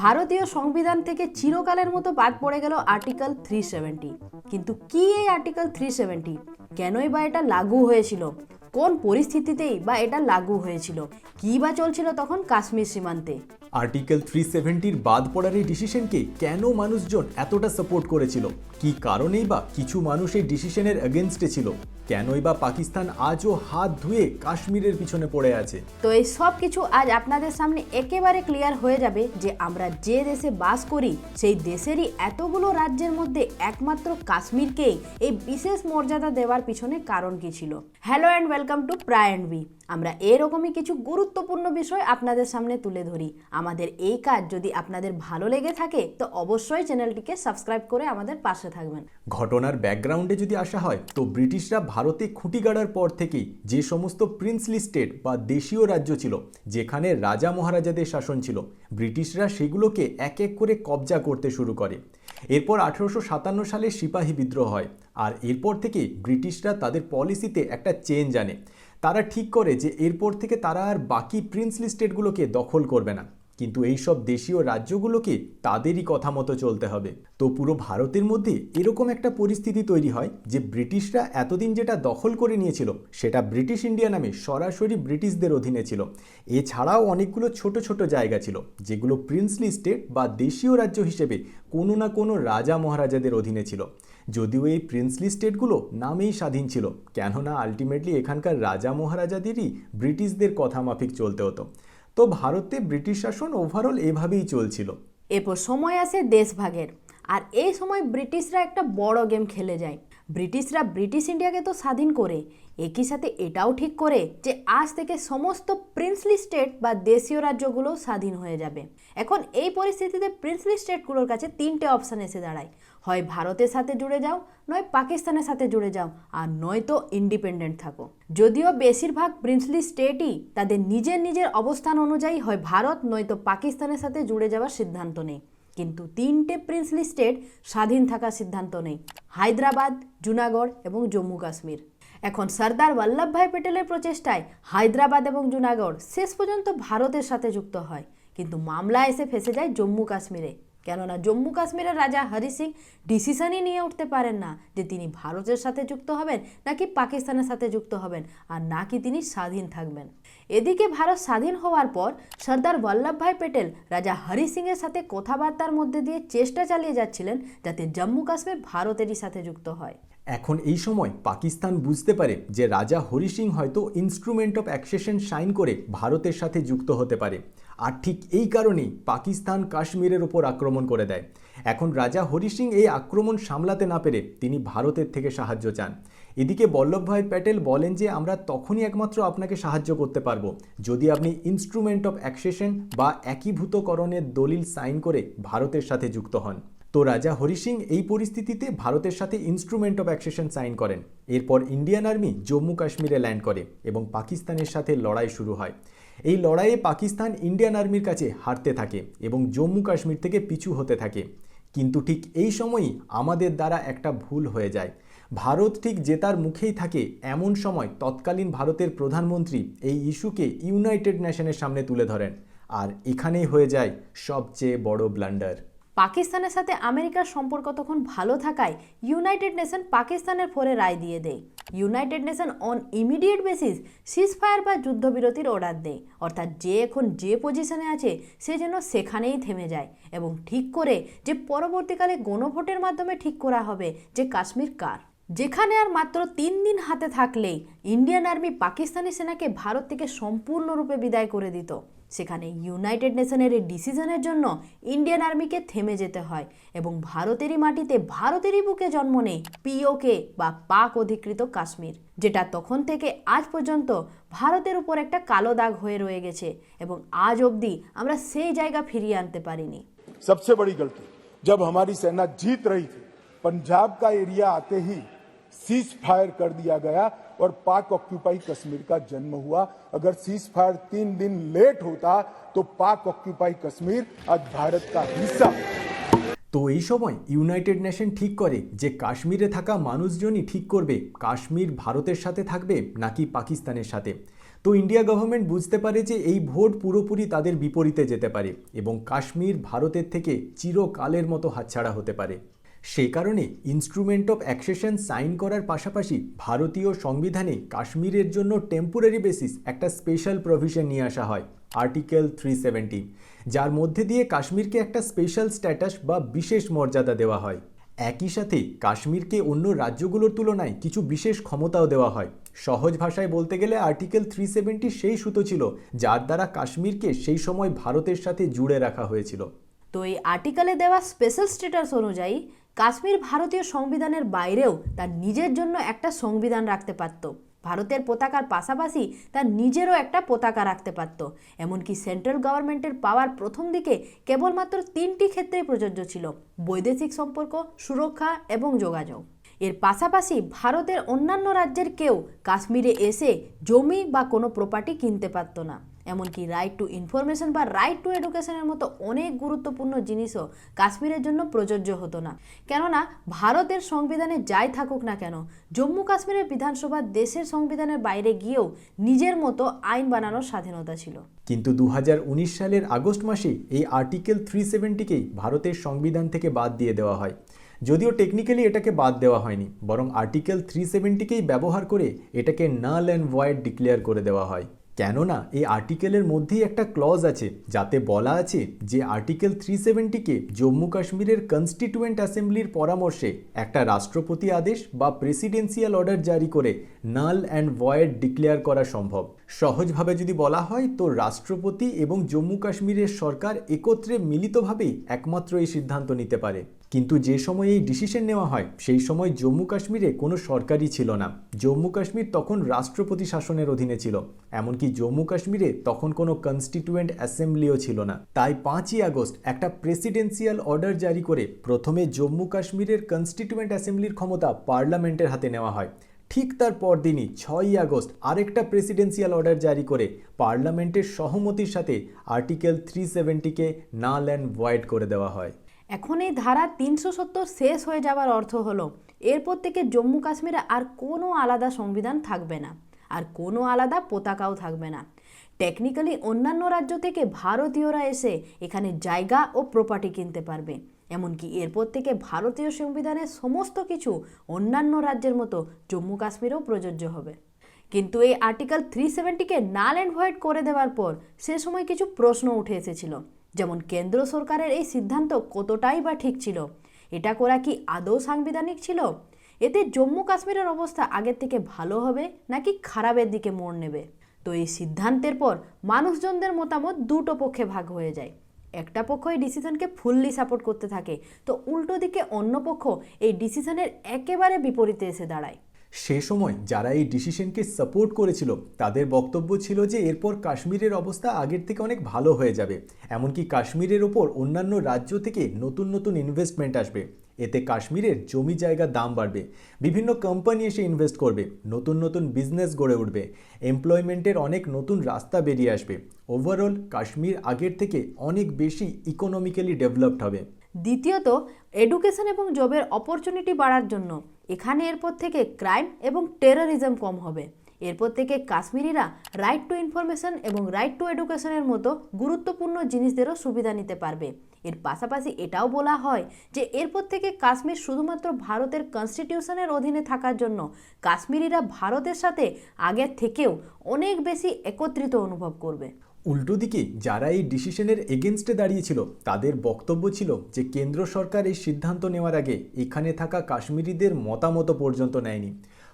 ভারতীয় সংবিধান থেকে চিরকালের মতো বাদ পড়ে গেল আর্টিকেল থ্রি সেভেন্টি কিন্তু কি এই আর্টিকেল থ্রি সেভেন্টি কেনই বা এটা লাগু হয়েছিল? কোন পরিস্থিতিতেই বা এটা লাগু হয়েছিল? কী বা চলছিল তখন কাশ্মীর সীমান্তে? আর্টিকেল থ্রি সেভেন্টির বাদ পড়ার এই ডিসিশনকে কেন মানুষজন এতটা সাপোর্ট করেছিল? কি কারণেই বা কিছু মানুষ এই ডিসিশনের এগেনস্টে ছিল? কেনই বা পাকিস্তান আজও হাত ধুয়ে কাশ্মীরের পিছনে পড়ে আছে? তো এই সব কিছু আজ আপনাদের সামনে একেবারে ক্লিয়ার হয়ে যাবে যে আমরা যে দেশে বাস করি সেই দেশেরই এতগুলো রাজ্যের মধ্যে একমাত্র কাশ্মীরকেই এই বিশেষ মর্যাদা দেওয়ার পিছনে কারণ কি ছিল? হ্যালো অ্যান্ড ওয়েলকাম টু প্রায় অ্যান্ড বি আমরা এরকমই কিছু গুরুত্বপূর্ণ বিষয় আপনাদের সামনে তুলে ধরি। আমাদের এই কাজ যদি আপনাদের ভালো লেগে থাকে, তো অবশ্যই চ্যানেলটিকে সাবস্ক্রাইব করে আমাদের পাশে থাকবেন। ঘটনার ব্যাকগ্রাউন্ডে যদি আসা হয়, তো ব্রিটিশরা ভারতে খুঁটি গাড়ার পর থেকেই যে সমস্ত প্রিন্সলি স্টেট বা দেশীয় রাজ্য ছিল, যেখানে রাজা মহারাজাদের শাসন ছিল, ব্রিটিশরা সেগুলোকে এক এক করে কবজা করতে শুরু করে। এরপর আঠেরোশো সাতান্ন সালে সিপাহী বিদ্রোহ হয় আর এরপর থেকে ব্রিটিশরা তাদের পলিসিতে একটা চেঞ্জ আনে। তারা ঠিক করে যে এরপর থেকে তারা আর বাকি প্রিন্সলি স্টেটগুলোকে দখল করবে না। কিন্তু এই সব দেশীয় রাজ্যগুলোকে তাদেরই কথা মতো চলতে হবে। তো পুরো ভারতের মধ্যে এরকম একটা পরিস্থিতি তৈরি হয় যে ব্রিটিশরা এতদিন যেটা দখল করে নিয়েছিল, সেটা ব্রিটিশ ইন্ডিয়া নামে সরাসরি ব্রিটিশদের অধীনে ছিল। এছাড়াও অনেকগুলো ছোট ছোট জায়গা ছিল, যেগুলো প্রিন্সলি স্টেট বা দেশীয় রাজ্য হিসেবে কোনো না কোনো রাজা মহারাজাদের অধীনে ছিল। যদিও এই প্রিন্সলি স্টেটগুলো নামেই স্বাধীন ছিল, কেননা আলটিমেটলি এখানকার রাজা মহারাজাদেরই ব্রিটিশদের কথা মাফিক চলতে হতো। তো ভারতে ব্রিটিশ শাসন ওভারঅল এভাবেই চলছিল। এরপর সময় আসে দেশভাগের। আর এই সময় ব্রিটিশরা একটা বড় গেম খেলে যায়। ব্রিটিশরা ব্রিটিশ ইন্ডিয়াকে তো স্বাধীন করে। একই সাথে এটাও ঠিক করে যে আজ থেকে সমস্ত প্রিন্সলি স্টেট বা দেশীয় রাজ্যগুলো স্বাধীন হয়ে যাবে। এখন এই পরিস্থিতিতে প্রিন্সলি স্টেটগুলোর কাছে তিনটে অপশান এসে দাঁড়ায়। হয় ভারতের সাথে জুড়ে যাও, নয় পাকিস্তানের সাথে জুড়ে যাও, আর নয়তো ইন্ডিপেন্ডেন্ট থাকো। যদিও বেশিরভাগ প্রিন্সলি স্টেটই তাদের নিজের নিজের অবস্থান অনুযায়ী হয় ভারত নয়তো পাকিস্তানের সাথে জুড়ে যাওয়ার সিদ্ধান্ত নেই। কিন্তু তিনটে প্রিন্সলি স্টেট স্বাধীন থাকার সিদ্ধান্ত নেই, হায়দ্রাবাদ, জুনাগড় এবং জম্মু কাশ্মীর। এখন সর্দার বল্লভভাই প্যাটেলের প্রচেষ্টায় হায়দ্রাবাদ এবং জুনাগড় শেষ পর্যন্ত ভারতের সাথে যুক্ত হয়। কিন্তু মামলা এসে ফেসে যায় জম্মু কাশ্মীরে। কেননা জম্মু কাশ্মীরের রাজা হরি সিং ডিসিশনই নিয়ে উঠতে পারেন না যে তিনি ভারতের সাথে যুক্ত হবেন নাকি পাকিস্তানের সাথে যুক্ত হবেন আর নাকি তিনি স্বাধীন থাকবেন। এদিকে ভারত স্বাধীন হওয়ার পর সর্দার বল্লভভাই প্যাটেল রাজা হরি সিংয়ের সাথে কথাবার্তার মধ্যে দিয়ে চেষ্টা চালিয়ে যাচ্ছিলেন যাতে জম্মু কাশ্মীর ভারতেরই সাথে যুক্ত হয়। এখন এই সময় পাকিস্তান বুঝতে পারে যে রাজা হরি সিং হয়তো ইনস্ট্রুমেন্ট অফ অ্যাকসেশন সাইন করে ভারতের সাথে যুক্ত হতে পারে। আর ঠিক এই কারণেই পাকিস্তান কাশ্মীরের ওপর আক্রমণ করে দেয়। এখন রাজা হরি সিং এই আক্রমণ সামলাতে না পেরে তিনি ভারতের থেকে সাহায্য চান। এদিকে বল্লভভাই প্যাটেল বলেন যে, আমরা তখনই একমাত্র আপনাকে সাহায্য করতে পারব। যদি আপনি ইনস্ট্রুমেন্ট অফ অ্যাকসেশন বা একীভূতকরণের দলিল সাইন করে ভারতের সাথে যুক্ত হন। তো রাজা হরি সিং এই পরিস্থিতিতে ভারতের সাথে ইনস্ট্রুমেন্ট অফ অ্যাকসেশন সাইন করেন। এরপর ইন্ডিয়ান আর্মি জম্মু কাশ্মীরে ল্যান্ড করে এবং পাকিস্তানের সাথে লড়াই শুরু হয়। এই লড়াইয়ে পাকিস্তান ইন্ডিয়ান আর্মির কাছে হারতে থাকে এবং জম্মু কাশ্মীর থেকে পিছু হতে থাকে। কিন্তু ঠিক এই সময়ই আমাদের দ্বারা একটা ভুল হয়ে যায়। ভারত ঠিক জেতার মুখেই থাকে, এমন সময় তৎকালীন ভারতের প্রধানমন্ত্রী এই ইস্যুকে ইউনাইটেড নেশনের সামনে তুলে ধরেন। আর এখানেই হয়ে যায় সবচেয়ে বড় ব্লান্ডার পাকিস্তানের সাথে আমেরিকার সম্পর্ক তখন ভালো থাকায় ইউনাইটেড নেশন পাকিস্তানের ফোরে রায় দিয়ে দেয়। United Nation on immediate basis cease fire বা যুদ্ধবিরতির অর্ডার দেয়। অর্থাৎ যে এখন যে পজিশনে আছে, সে যেন সেখানেই থেমে যায় এবং ঠিক করে যে পরবর্তীকালে গণভোটের মাধ্যমে ঠিক করা হবে যে কাশ্মীর কার। যেখানে আর মাত্র তিন দিন হাতে থাকলেই ইন্ডিয়ান আর্মি পাকিস্তানি সেনাকে ভারত থেকে সম্পূর্ণরূপে বিদায় করে দিত। সেখানে ইউনাইটেড নেশনের এই ডিসিশনের জন্য ইন্ডিয়ান আর্মিকে থেমে যেতে হয় এবং ভারতেরই মাটিতে ভারতেরই বুকে জন্ম নেই পিওকে বা পাক অধিকৃত কাশ্মীর যেটা তখন থেকে আজ পর্যন্ত ভারতের উপর একটা কালো দাগ হয়ে রয়ে গেছে এবং আজ অবধি আমরা সেই জায়গা ফিরিয়ে আনতে পারিনি सबसे बड़ी गलती जब हमारी सेना जीत रही थी पंजाब का एरिया आते ही सीज फायर कर दिया गया और पाक ऑक्यूपाई कश्मीर का जन्म हुआ अगर सीज फायर तीन दिन लेट होता तो पाक ऑक्यूपाई कश्मीर आज भारत का हिस्सा होता। তো এই সময় ইউনাইটেড নেশন ঠিক করে যে কাশ্মীরে থাকা মানুষজনই ঠিক করবে কাশ্মীর ভারতের সাথে থাকবে নাকি পাকিস্তানের সাথে তো ইন্ডিয়া গভর্নমেন্ট বুঝতে পারে যে এই ভোট পুরোপুরি তাদের বিপরীতে যেতে পারে এবং কাশ্মীর ভারতের থেকে চিরকালের মতো হাতছাড়া হতে পারে সেই কারণে ইনস্ট্রুমেন্ট অফ অ্যাক্সেশন সাইন করার পাশাপাশি ভারতীয় সংবিধানে কাশ্মীরের জন্য টেম্পোরারি বেসিস একটা স্পেশাল প্রভিশন নিয়ে আসা হয় আর্টিকেল থ্রি সেভেন্টি যার মধ্যে দিয়ে কাশ্মীরকে একটা স্পেশাল স্ট্যাটাস বা বিশেষ মর্যাদা দেওয়া হয়। একই সাথে কাশ্মীরকে অন্য রাজ্যগুলোর তুলনায় কিছু বিশেষ ক্ষমতাও দেওয়া হয়। সহজ ভাষায় বলতে গেলে আর্টিকেল থ্রি সেভেন্টি সেই সুতো ছিল, যার দ্বারা কাশ্মীরকে সেই সময় ভারতের সাথে জুড়ে রাখা হয়েছিল। তো এই আর্টিকেলে দেওয়া স্পেশাল স্ট্যাটাস অনুযায়ী কাশ্মীর ভারতীয় সংবিধানের বাইরেও তার নিজের জন্য একটা সংবিধান রাখতে পারত। ভারতের পতাকার পাশাপাশি তার নিজেরও একটা পতাকা রাখতে পারত। এমনকি সেন্ট্রাল গভর্নমেন্টের পাওয়ার প্রথম দিকে কেবলমাত্র তিনটি ক্ষেত্রেই প্রযোজ্য ছিল, বৈদেশিক সম্পর্ক, সুরক্ষা এবং যোগাযোগ। এর পাশাপাশি ভারতের অন্যান্য রাজ্যের কেউ কাশ্মীরে এসে জমি বা কোনো প্রপার্টি কিনতে পারত না। এমনকি রাইট টু ইনফরমেশন বা রাইট টু এডুকেশনের মতো অনেক গুরুত্বপূর্ণ জিনিসও কাশ্মীরের জন্য প্রযোজ্য হতো না। কেননা ভারতের সংবিধানে যাই থাকুক না কেন, জম্মু কাশ্মীরের বিধানসভা দেশের সংবিধানের বাইরে গিয়েও নিজের মতো আইন বানানোর স্বাধীনতা ছিল। কিন্তু দু হাজার উনিশ সালের আগস্ট মাসে এই আর্টিকেল থ্রি সেভেন্টিকেই ভারতের সংবিধান থেকে বাদ দিয়ে দেওয়া হয়। যদিও টেকনিক্যালি এটাকে বাদ দেওয়া হয়নি, বরং আর্টিকেল থ্রি সেভেন্টিকেই ব্যবহার করে এটাকে নাল অ্যান্ড ভয়েড ডিক্লেয়ার করে দেওয়া হয়। কেননা এই আর্টিকেলের মধ্যেই একটা ক্লজ আছে যাতে বলা আছে যে আর্টিকেল থ্রি সেভেন্টিকে জম্মু কাশ্মীরের কনস্টিটিউয়েন্ট অ্যাসেম্বলির পরামর্শে একটা রাষ্ট্রপতি আদেশ বা প্রেসিডেন্সিয়াল অর্ডার জারি করে নাল অ্যান্ড ভয়েড ডিক্লেয়ার করা সম্ভব। সহজভাবে যদি বলা হয়, তো রাষ্ট্রপতি এবং জম্মু কাশ্মীরের সরকার একত্রে মিলিতভাবেই একমাত্র এই সিদ্ধান্ত নিতে পারে। কিন্তু যে সময় এই ডিসিশন নেওয়া হয়, সেই সময় জম্মু কাশ্মীরে কোনো সরকারই ছিল না। জম্মু কাশ্মীর তখন রাষ্ট্রপতি শাসনের অধীনে ছিল, এমনকি জম্মু কাশ্মীরে তখন কোনো কনস্টিটিউয়েন্ট অ্যাসেম্বলিও ছিল না। তাই পাঁচই আগস্ট একটা প্রেসিডেন্সিয়াল অর্ডার জারি করে প্রথমে জম্মু কাশ্মীরের কনস্টিটিউয়েন্ট অ্যাসেম্বলির ক্ষমতা পার্লামেন্টের হাতে নেওয়া হয়। ঠিক তার পরদিনই ছয়ই আগস্ট আরেকটা প্রেসিডেন্সিয়াল অর্ডার জারি করে পার্লামেন্টের সহমতির সাথে আর্টিকেল থ্রি সেভেন্টিকে নাল অ্যান্ড ভয়েড করে দেওয়া হয়। এখন এই ধারা তিনশো সত্তর শেষ হয়ে যাওয়ার অর্থ হলো, এরপর থেকে জম্মু কাশ্মীরে আর কোনো আলাদা সংবিধান থাকবে না, আর কোনো আলাদা পতাকাও থাকবে না। টেকনিক্যালি অন্যান্য রাজ্য থেকে ভারতীয়রা এসে এখানে জায়গা ও প্রপার্টি কিনতে পারবে। এমনকি এরপর থেকে ভারতীয় সংবিধানের সমস্ত কিছু অন্যান্য রাজ্যের মতো জম্মু কাশ্মীরেও প্রযোজ্য হবে। কিন্তু এই আর্টিকেল থ্রি সেভেন্টিকে নাল অ্যান্ড ভয়েড করে দেওয়ার পর সে সময় কিছু প্রশ্ন উঠে এসেছিল। যেমন কেন্দ্র সরকারের এই সিদ্ধান্ত কতটাই বা ঠিক ছিল? এটা করা কি আদৌ সাংবিধানিক ছিল? এতে জম্মু কাশ্মীরের অবস্থা আগের থেকে ভালো হবে নাকি খারাপের দিকে মোড় নেবে? তো এই সিদ্ধান্তের পর মানুষজনদের মতামত দুটো পক্ষে ভাগ হয়ে যায়। একটা পক্ষ এই ডিসিশনকে ফুললি সাপোর্ট করতে থাকে, তো উল্টো দিকে অন্য পক্ষ এই ডিসিশনের একেবারে বিপরীতে এসে দাঁড়ায়। সে সময় যারা এই ডিসিশনকে সাপোর্ট করেছিল, তাদের বক্তব্য ছিল যে এরপর কাশ্মীরের অবস্থা আগের থেকে অনেক ভালো হয়ে যাবে। এমনকি কাশ্মীরের ওপর অন্যান্য রাজ্য থেকে নতুন নতুন ইনভেস্টমেন্ট আসবে। এতে কাশ্মীরের জমি জায়গার দাম বাড়বে। বিভিন্ন কোম্পানি এসে ইনভেস্ট করবে। নতুন নতুন বিজনেস গড়ে উঠবে। এমপ্লয়মেন্টের অনেক নতুন রাস্তা বেরিয়ে আসবে। ওভারঅল কাশ্মীর আগের থেকে অনেক বেশি ইকোনমিক্যালি ডেভেলপড হবে। দ্বিতীয়ত এডুকেশন এবং জবের অপরচুনিটি বাড়ার জন্য। এখানে এরপর থেকে ক্রাইম এবং টেররিজম কম হবে। এরপর থেকে কাশ্মীরিরা রাইট টু ইনফরমেশন এবং রাইট টু এডুকেশনের মতো গুরুত্বপূর্ণ জিনিসদেরও সুবিধা নিতে পারবে। এর পাশাপাশি এটাও বলা হয় যে, এরপর থেকে কাশ্মীর শুধুমাত্র ভারতের কনস্টিটিউশনের অধীনে থাকার জন্য কাশ্মীরিরা ভারতের সাথে আগের থেকেও অনেক বেশি একত্রিত অনুভব করবে। উল্টো দিকে যারা এই ডিসিশনের এগেনস্টে দাঁড়িয়েছিল, তাদের বক্তব্য ছিল যে কেন্দ্র সরকার এই সিদ্ধান্ত নেওয়ার আগে এখানে থাকা কাশ্মীরিদের মতামত পর্যন্ত নেয়নি।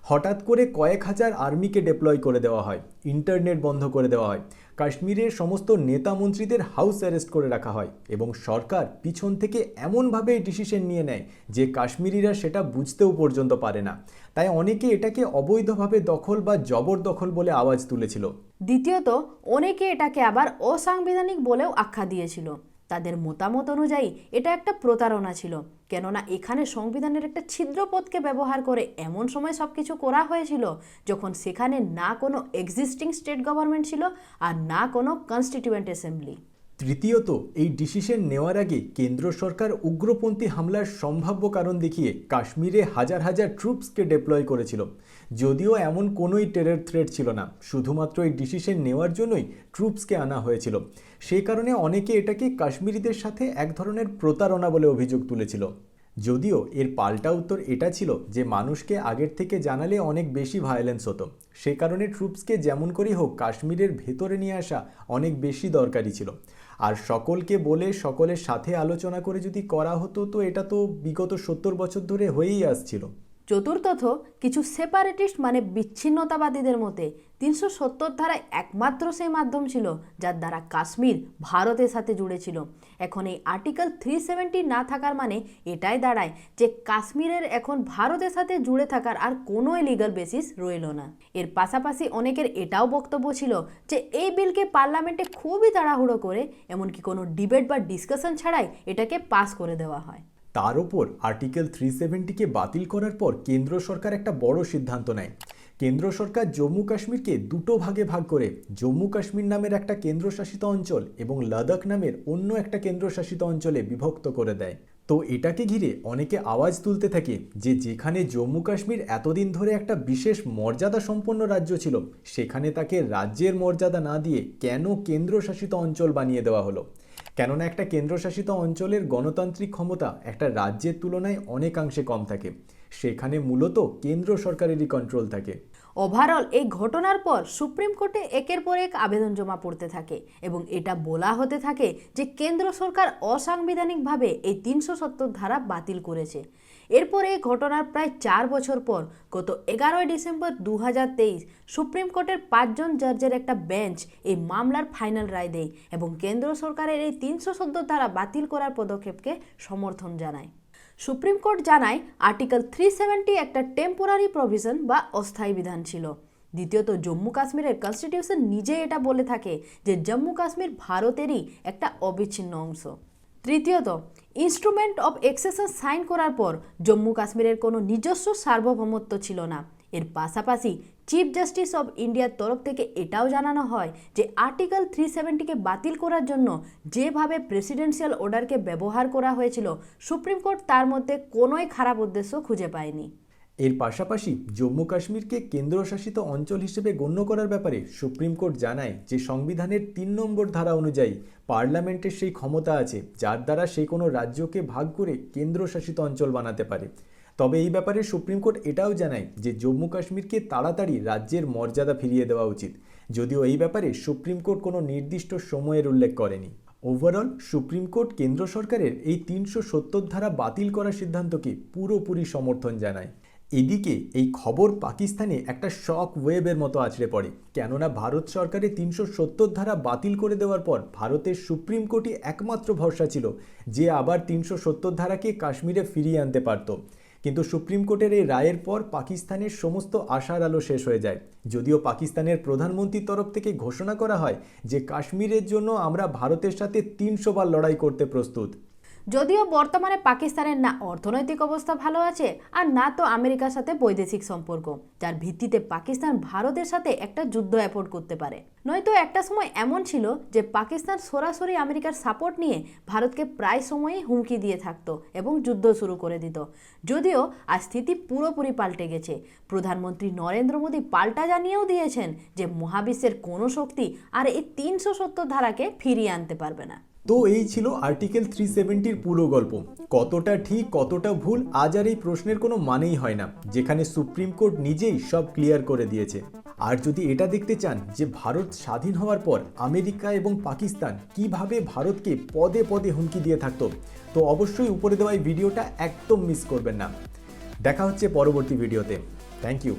হঠাৎ করে কয়েক হাজার আর্মিকে ডেপ্লয় করে দেওয়া হয় ইন্টারনেট বন্ধ করে দেওয়া হয়। কাশ্মীরের সমস্ত নেতা মন্ত্রীদের হাউস অ্যারেস্ট করে রাখা হয় এবং সরকার পিছন থেকে এমনভাবে ডিসিশন নিয়ে নেয় যে কাশ্মীরিরা সেটা বুঝতেও পর্যন্ত পারে না। তাই অনেকে এটাকে অবৈধভাবে দখল বা জবরদখল বলে আওয়াজ তুলেছিল। দ্বিতীয়ত, অনেকে এটাকে আবার অসাংবিধানিক বলেও আখ্যা দিয়েছিল। তাদের মতামত অনুযায়ী, এটা একটা প্রতারণা ছিল। কেননা এখানে সংবিধানের একটা ছিদ্র পথকে ব্যবহার করে এমন সময় সব কিছু করা হয়েছিল যখন সেখানে না কোনো এক্সিস্টিং স্টেট গভর্নমেন্ট ছিল আর না কোনো কনস্টিটিউয়েন্ট অ্যাসেম্বলি তৃতীয়ত, এই ডিসিশন নেওয়ার আগে কেন্দ্র সরকার উগ্রপন্থী হামলার সম্ভাব্য কারণ দেখিয়ে কাশ্মীরে হাজার হাজার ট্রুপসকে ডেপ্লয় করেছিল। যদিও এমন কোনোই টেরর থ্রেট ছিল না, শুধুমাত্র এই ডিসিশন নেওয়ার জন্যই ট্রুপসকে আনা হয়েছিল। সে কারণে অনেকে এটাকে কাশ্মীরিদের সাথে এক ধরনের প্রতারণা বলে অভিযোগ তুলেছিল। যদিও এর পাল্টা উত্তর এটা ছিল যে মানুষকে আগের থেকে জানালে অনেক বেশি ভায়োলেন্স হতো। সে কারণে ট্রুপসকে যেমন করেই হোক কাশ্মীরের ভেতরে নিয়ে আসা অনেক বেশি দরকারি ছিল। আর সকলকে বলে সকলের সাথে আলোচনা করে যদি করা হতো তো এটা তো বিগত সত্তর বছর ধরে হয়েই আসছিল। চতুর্থত, কিছু সেপারেটিস্ট মানে বিচ্ছিন্নতাবাদীদের মতে, তিনশো সত্তর ধারায় একমাত্র সেই মাধ্যম ছিল, যার দ্বারা কাশ্মীর ভারতের সাথে জুড়েছিল এখন এই আর্টিকেল থ্রি সেভেন্টি না থাকার মানে এটাই দাঁড়ায় যে কাশ্মীরের এখন ভারতের সাথে জুড়ে থাকার আর কোনো লিগাল বেসিস রইল না। এর পাশাপাশি অনেকের এটাও বক্তব্য ছিল যে, এই বিলকে পার্লামেন্টে খুবই তাড়াহুড়ো করে, এমনকি কোনো ডিবেট বা ডিসকাশন ছাড়াই এটাকে পাস করে দেওয়া হয়। তার ওপর আর্টিকেল থ্রি সেভেন্টিকে বাতিল করার পর কেন্দ্র সরকার একটা বড় সিদ্ধান্ত নেয়। কেন্দ্র সরকার জম্মু কাশ্মীরকে দুটো ভাগে ভাগ করে, জম্মু কাশ্মীর নামের একটা কেন্দ্রশাসিত অঞ্চল এবং লাদাখ নামের অন্য একটা কেন্দ্রশাসিত অঞ্চলে বিভক্ত করে দেয়। তো এটাকে ঘিরে অনেকে আওয়াজ তুলতে থাকে যে যেখানে জম্মু কাশ্মীর এতদিন ধরে একটা বিশেষ মর্যাদা সম্পন্ন রাজ্য ছিল, সেখানে তাকে রাজ্যের মর্যাদা না দিয়ে কেন কেন্দ্রশাসিত অঞ্চল বানিয়ে দেওয়া হলো। কেননা একটা কেন্দ্রশাসিত অঞ্চলের গণতান্ত্রিক ক্ষমতা একটা রাজ্যের তুলনায় অনেকাংশে কম থাকে। সেখানে মূলত কেন্দ্র সরকারেরই কন্ট্রোল থাকে। ওভারঅল এই ঘটনার পর সুপ্রিম কোর্টে একের পর এক আবেদন জমা পড়তে থাকে এবং এটা বলা হতে থাকে যে কেন্দ্র সরকার অসাংবিধানিকভাবে এই তিনশো সত্তর ধারা বাতিল করেছে। এরপর এই ঘটনার প্রায় চার বছর পর গত এগারোই ডিসেম্বর দু হাজার তেইশ সুপ্রিম কোর্টের পাঁচজন জাজের একটা বেঞ্চ এই মামলার ফাইনাল রায় দেয় এবং কেন্দ্র সরকারের এই তিনশো সত্তর ধারা বাতিল করার পদক্ষেপকে সমর্থন জানায়। সুপ্রিম কোর্ট জানায় আর্টিকেল থ্রি সেভেন্টি একটা টেম্পোরারি প্রভিশন বা অস্থায়ী বিধান ছিল। দ্বিতীয়ত, জম্মু কাশ্মীরের কনস্টিটিউশন নিজে এটা বলে থাকে যে জম্মু কাশ্মীর ভারতেরই একটা অবিচ্ছিন্ন অংশ। তৃতীয়ত ইনস্ট্রুমেন্ট অফ এক্সেশন সাইন করার পর জম্মু কাশ্মীরের কোনো নিজস্ব সার্বভৌমত্ব ছিল না। এর পাশাপাশি চিফ জাস্টিস অব ইন্ডিয়ার তরফ থেকে এটাও জানানো হয় যে আর্টিকেল থ্রি সেভেন্টিকে বাতিল করার জন্য যেভাবে প্রেসিডেন্সিয়াল অর্ডারকে ব্যবহার করা হয়েছিল সুপ্রিম কোর্ট তার মধ্যে কোনোই খারাপ উদ্দেশ্য খুঁজে পায়নি। এর পাশাপাশি জম্মু কাশ্মীরকে কেন্দ্রশাসিত অঞ্চল হিসেবে গণ্য করার ব্যাপারে সুপ্রিম কোর্ট জানায় যে সংবিধানের তিন নম্বর ধারা অনুযায়ী পার্লামেন্টের সেই ক্ষমতা আছে, যার দ্বারা সে কোনো রাজ্যকে ভাগ করে কেন্দ্রশাসিত অঞ্চল বানাতে পারে। তবে এই ব্যাপারে সুপ্রিম কোর্ট এটাও জানায় যে জম্মু কাশ্মীরকে তাড়াতাড়ি রাজ্যের মর্যাদা ফিরিয়ে দেওয়া উচিত। যদিও এই ব্যাপারে সুপ্রিম কোর্ট কোনো নির্দিষ্ট সময়ের উল্লেখ করেনি। ওভারঅল সুপ্রিম কোর্ট কেন্দ্র সরকারের এই তিনশো সত্তর ধারা বাতিল করার সিদ্ধান্তকে পুরোপুরি সমর্থন জানায়। এদিকে এই খবর পাকিস্তানে একটা শক ওয়েবের মতো আছড়ে পড়ে। কেননা ভারত সরকারের তিনশো সত্তর ধারা বাতিল করে দেওয়ার পর ভারতের সুপ্রিম কোর্টই একমাত্র ভরসা ছিল যে আবার তিনশো সত্তর ধারাকে কাশ্মীরে ফিরিয়ে আনতে পারত। কিন্তু সুপ্রিম কোর্টের এই রায়ের পর পাকিস্তানের সমস্ত আশার আলো শেষ হয়ে যায়। যদিও পাকিস্তানের প্রধানমন্ত্রীর তরফ থেকে ঘোষণা করা হয় যে কাশ্মীরের জন্য আমরা ভারতের সাথে তিনশো বার লড়াই করতে প্রস্তুত। যদিও বর্তমানে পাকিস্তানের না অর্থনৈতিক অবস্থা ভালো আছে, আর না তো আমেরিকার সাথে বৈদেশিক সম্পর্ক, যার ভিত্তিতে পাকিস্তান ভারতের সাথে একটা যুদ্ধ অ্যাফোর্ড করতে পারে। নয়তো একটা সময় এমন ছিল যে পাকিস্তান সরাসরি আমেরিকার সাপোর্ট নিয়ে ভারতকে প্রায় সময়ই হুমকি দিয়ে থাকতো এবং যুদ্ধ শুরু করে দিত। যদিও আজ স্থিতি পুরোপুরি পাল্টে গেছে। প্রধানমন্ত্রী নরেন্দ্র মোদী পাল্টা জানিয়েও দিয়েছেন যে মহাবিশ্বের কোনো শক্তি আর এই তিনশো সত্তর ধারাকে ফিরিয়ে আনতে পারবে না। তো এই ছিল আর্টিকেল থ্রি সেভেন্টির পুরো গল্প। কতটা ঠিক, কতটা ভুল, আজ আর এই প্রশ্নের কোনো মানেই হয় না, যেখানে সুপ্রিম কোর্ট নিজেই সব ক্লিয়ার করে দিয়েছে। আর যদি এটা দেখতে চান যে ভারত স্বাধীন হওয়ার পর আমেরিকা এবং পাকিস্তান কীভাবে ভারতকে পদে পদে হুমকি দিয়ে থাকতো, তো অবশ্যই উপরে দেওয়া এই ভিডিওটা একদম মিস করবেন না। দেখা হচ্ছে পরবর্তী ভিডিওতে থ্যাংক ইউ